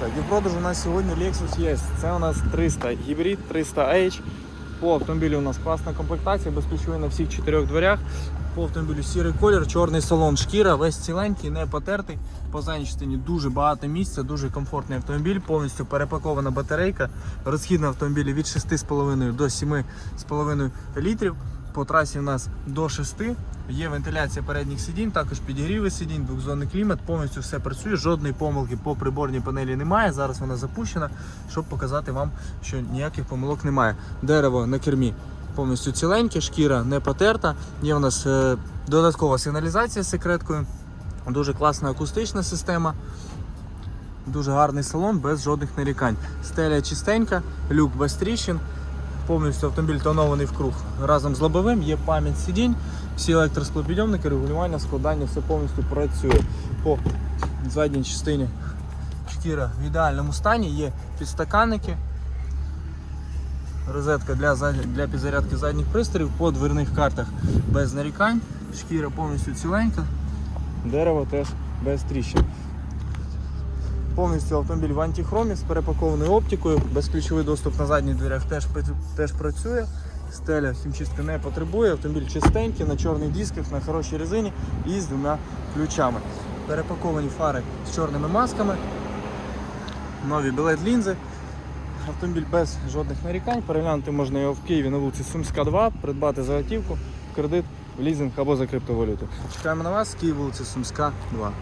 Так, і в продажу у нас сьогодні Lexus є. Це у нас 300 гібрид, 300H. По автомобілю у нас класна комплектація, безключовий на всіх чотирьох дверях. По автомобілю сірий колір, чорний салон, шкіра, весь ціленький, не потертий. По задній частині дуже багато місця, дуже комфортний автомобіль, повністю перепакована батарейка. Розхід на автомобілі від 6,5 до 7,5 літрів. По трасі у нас до 6. Є вентиляція передніх сидінь, також підігріви сидінь, двохзонний клімат, повністю все працює, жодної помилки по приборній панелі немає. Зараз вона запущена, щоб показати вам, що ніяких помилок немає. Дерево на кермі повністю ціленьке, шкіра не потерта. Є у нас е, додаткова сигналізація з секреткою, дуже класна акустична система. Дуже гарний салон без жодних нарікань. Стеля чистенька, люк без тріщин. Повністю автомобіль тонований в круг разом з лобовим, є пам'ять сидінь, всі електросклопідйомники, регулювання, складання, все повністю працює. По задній частині шкіра в ідеальному стані, є підстаканники, розетка для, для підзарядки задніх пристроїв, по дверних картах без нарікань, шкіра повністю ціленька, дерево теж без тріщин. Повністю автомобіль в антихромі з перепакованою оптикою, безключовий доступ на задніх дверях теж, теж працює. Стеля хімчистки не потребує, автомобіль чистенький, на чорних дисках, на хорошій резині і з двома ключами. Перепаковані фари з чорними масками, нові білет лінзи. Автомобіль без жодних нарікань. Переглянути можна його в Києві на вулиці Сумська 2, придбати за готівку, в кредит, в лізинг або за криптовалюту. Чекаємо на вас, Київ, вулиця Сумська 2.